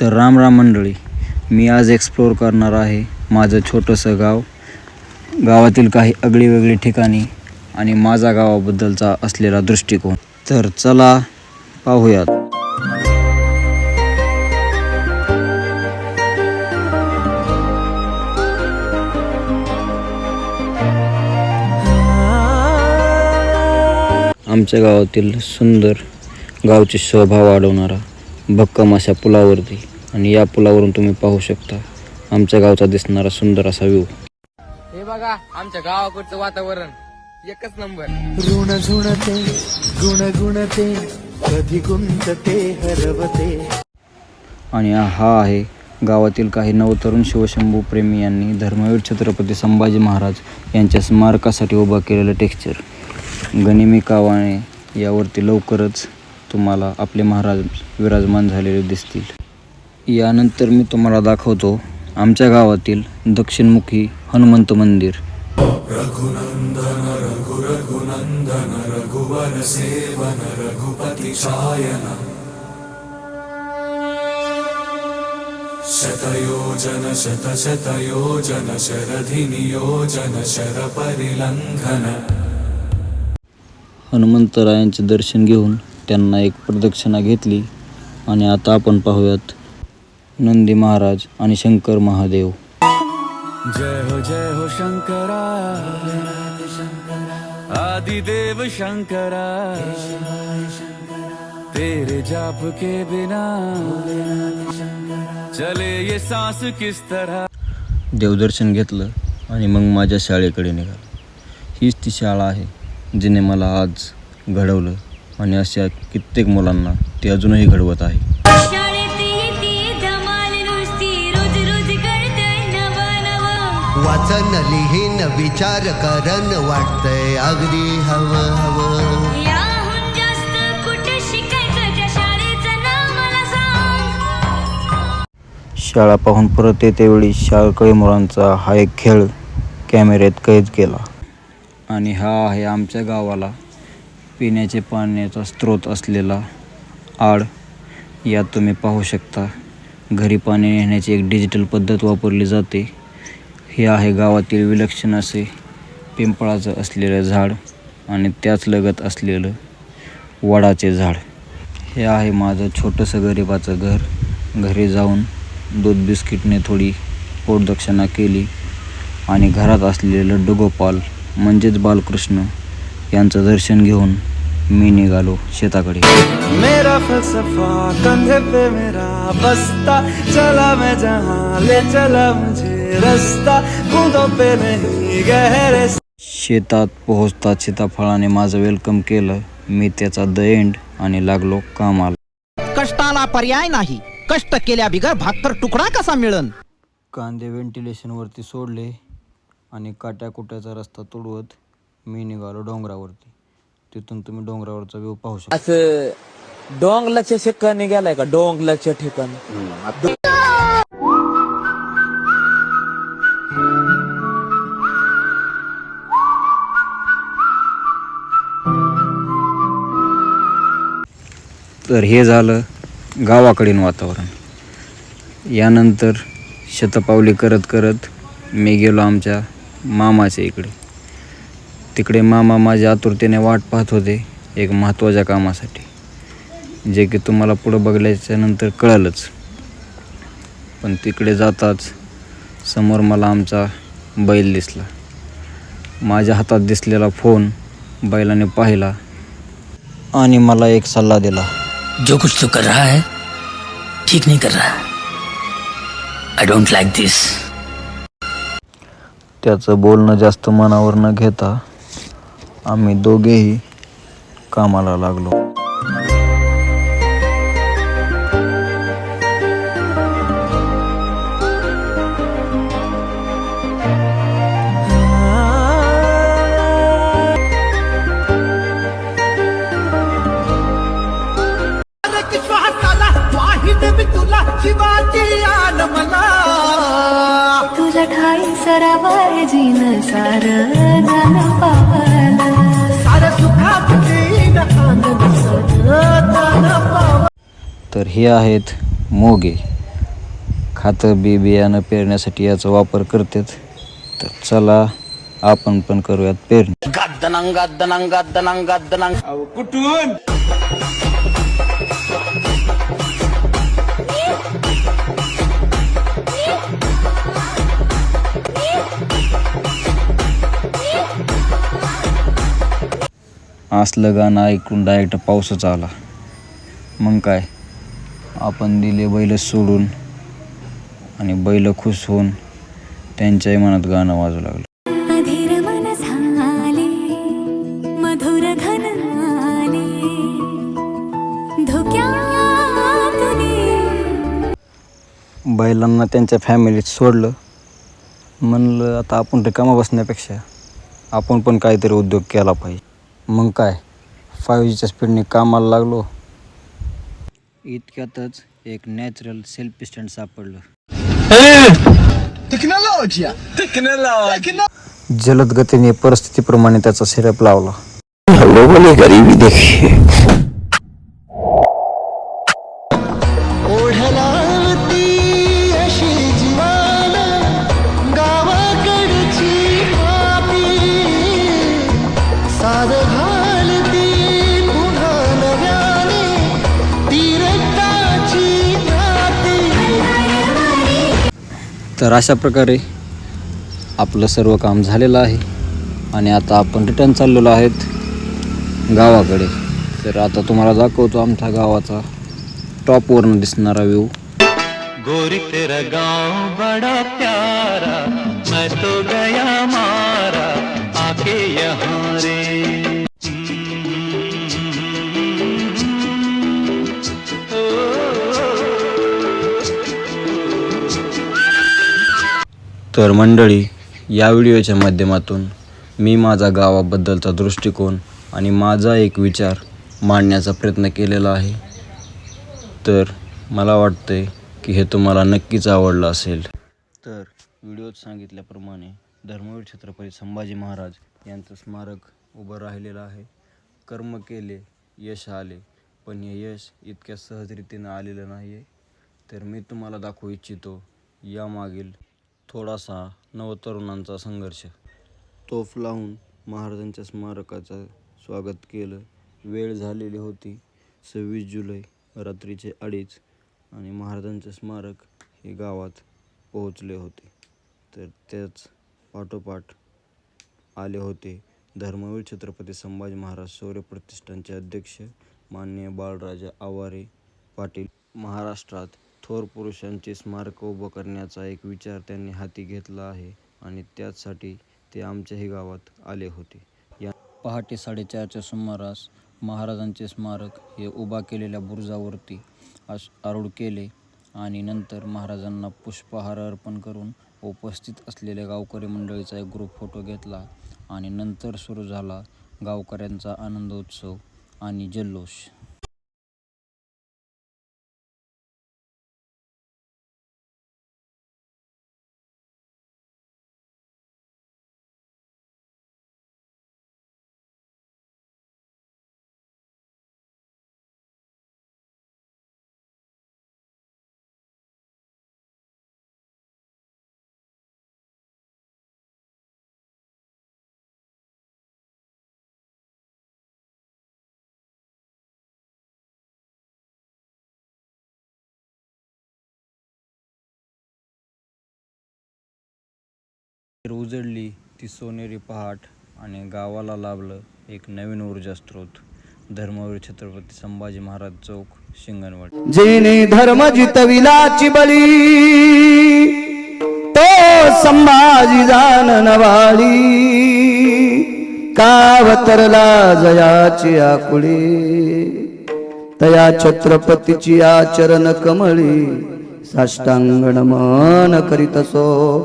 तर राम राम मंडळी मी आज एक्सप्लोअर करणार आहे माझं छोटंसं गाव. गावातील काही आगळी वेगळी ठिकाणी आणि माझा गावाबद्दलचा असलेला दृष्टिकोन. तर चला पाहूयात. आमच्या गावातील सुंदर गावची शोभा वाढवणारा भक्कम अशा पुलावरती. आणि या पुलावरून तुम्ही पाहू शकता आमच्या गावचा दिसणारा सुंदर असा व्ह्यू. हे बघा आमच्या गावाकडचं वातावरण. एकच नंबर. ऋण झुणते गुण गुणते कधी गुंतते हरवते. आणि हा आहे गावातील काही नवतरुण शिवशंभू प्रेमी यांनी धर्मवीर छत्रपती संभाजी महाराज यांच्या स्मारकासाठी उभा केलेलं टेक्स्चर गनिमी कावाने यावरती लवकरच तुम्हाला आपले महाराज विराजमान झालेले दिसतील. यानंतर मी तुम्हाला दाखवतो आमच्या गावातील दक्षिणमुखी हनुमंत मंदिर. शतयोजन शतशतयोजन शरधिनियोजन शरपरिलङ्घन हनुमंतरायांचे दर्शन घेऊन त्यांना एक प्रदक्षिणा घेतली आणि आता आपण पाहूयात नंदी महाराज आणि शंकर महादेव. जय हो जय हो शंकरा. आदिदेव शंकरा. तेरे जाप के बिना चले ये सांस किस तरह? देवदर्शन घेतलं आणि मग माझ्या शाळेकडे निघालो. हीच ती शाळा आहे जिने मला आज घडवलं. आणि अशा कित्येक मुलांना ते अजूनही घडवत आहे. वाचन लिहीन विचार करन वाटतंय अगदी हवं हवं याहून जास्त कुठे शिकायचं त्या शाळेचं नाव मला सांग शाळा पाहून परत येतेवेळी शाळकरी मुलांचा हा एक खेळ कॅमेऱ्यात कैद केला. आणि हा आहे आमच्या गावाला पिण्याचे पाण्याचा स्रोत असलेला आड यात तुम्ही पाहू शकता घरी पाणी नेण्याची एक डिजिटल पद्धत वापरली जाते. हे आहे गावातील विलक्षण असे पिंपळाचं असलेलं झाड आणि त्याच लगत असलेलं वडाचे झाड. हे आहे माझं छोटंसं गरिबाचं घर. घरी जाऊन दूध बिस्किटने थोडी पोटदक्षिणा केली आणि घरात असलेलं डुगोपाल म्हणजेच बालकृष्ण यांचं दर्शन घेऊन मी निघालो शेताकडे. मेरा फलसफा कंधे पे मेरा बस्ता चला मैं जहाँ ले चला मुझे रास्ता बूंदों पे नहीं गहरे शेतात पोहोचताच सीताफळाने माझं वेलकम केलं. मी त्याचा द एंड आणि लागलो कामाला. कष्टाला पर्याय नाही. कष्ट केल्या बिगर भाकर तुकडा कसा मिळन? कांदे व्हेंटिलेशनवरती सोडले आणि काट्याकुट्याचा रस्ता तुडवत मी निघालो डोंगरावरती. तिथून तुम्ही डोंगरावरचा व्ह्यू पाहू शकता. असं डोंगलाच्या ठिकाणी गेलाय का? डोंगलाच्या ठिकाणी. तर हे झालं गावाकडील वातावरण. यानंतर शतपावली करत करत मी गेलो आमच्या मामाच्या इकडे. तिकडे मामा माझ्या आतुरतेने वाट पाहत होते एक महत्त्वाच्या कामासाठी. जे की तुम्हाला पुढं बघल्याच्या नंतर कळालंच. पण तिकडे जाताच समोर मला आमचा बैल दिसला. माझ्या हातात दिसलेला फोन बैलाने पाहिला आणि मला एक सल्ला दिला. जो कुछ तू कर रहा है ठीक नहीं कर रहा आई डोंट लाइक दिस त्याचं बोलणं जास्त मनावर न घेता आम्ही दोघेही कामाला लागलो. सरावाय जीन सार धन पावलं तर हे आहेत मोगे. खातं बी बियाणं पेरण्यासाठी याचा वापर करतात. तर चला आपण पण करूयात पेरणी. असलं गाणं ऐकून डायरेक्ट पाऊसच आला. मग काय? आपण दिले बैल सोडून आणि बैल खुश होऊन त्यांच्याही मनात गाणं वाजू लागलं. बैलांना त्यांच्या फॅमिलीत सोडलं. म्हणलं आता आपण रिकामा बसण्यापेक्षा आपण पण काहीतरी उद्योग केला पाहिजे. मग काय? फाईव्ह जीच्या स्पीडने कामाला लागलो. इतक्यातच एक नॅचरल सेल्फ स्टँड सापडलं. जलद गतीने परिस्थितीप्रमाणे त्याचा सिरप लावला. ओढलावती तर अशा प्रकारे आपलं सर्व काम झालेलं आहे. आणि आता आपण रिटर्न चाललेलो आहेत गावाकडे. तर आता तुम्हाला दाखवतो आमच्या गावाचा टॉपवरनं दिसणारा व्ह्यू गोरी तेरा गाव बड़ा प्यारा मैं तो गया मारा आके यहाँ रे. तर मंडळी या व्हिडिओच्या माध्यमातून मी माझा गावाबद्दलचा दृष्टिकोन आणि माझा एक विचार मांडण्याचा प्रयत्न केलेला आहे. तर मला वाटते की हे तुम्हाला नक्कीच आवडलं असेल. तर व्हिडिओत सांगितल्याप्रमाणे धर्मवीर छत्रपती संभाजी महाराज यांचं स्मारक उभं राहिलेलं आहे. कर्म केले यश आले पण हे यश इतक्या सहजरीतीनं आलेलं नाही आहे तर मी तुम्हाला दाखवू इच्छितो यामागील थोडासा नवतरुणांचा संघर्ष. तोफ लावून महाराजांच्या स्मारकाचं स्वागत केलं. वेळ झालेली होती सव्वीस जुलै रात्रीचे अडीच आणि महाराजांचे स्मारक हे गावात पोहोचले होते. तर त्याच पाठोपाठ आले होते धर्मवीर छत्रपती संभाजी महाराज शौर्य प्रतिष्ठानचे अध्यक्ष माननीय बाळराजा आवारे पाटील. महाराष्ट्रात थोर पुरुषांचे स्मारक उभं करण्याचा एक विचार त्यांनी हाती घेतला आहे आणि त्याचसाठी ते आमच्याही गावात आले होते. या पहाटे साडेचारच्या सुमारास महाराजांचे स्मारक हे उभा केलेल्या बुरुजावरती अश आरूढ केले आणि नंतर महाराजांना पुष्पहार अर्पण करून उपस्थित असलेल्या गावकरी मंडळीचा एक ग्रुप फोटो घेतला आणि नंतर सुरू झाला गावकऱ्यांचा आनंदोत्सव आणि जल्लोष. उजळली ती सोनेरी पहाट आणि गावाला लाभलं एक नवीन ऊर्जा स्रोत धर्मवीर छत्रपती संभाजी महाराज चौक शिंगणवड. जेने धर्म जितविलाची बळी तो संभाजी जाननवाडी कावतरला जयाची आकुळी तया छत्रपतीची आचरण कमळी साष्टांगण मन करीत असो.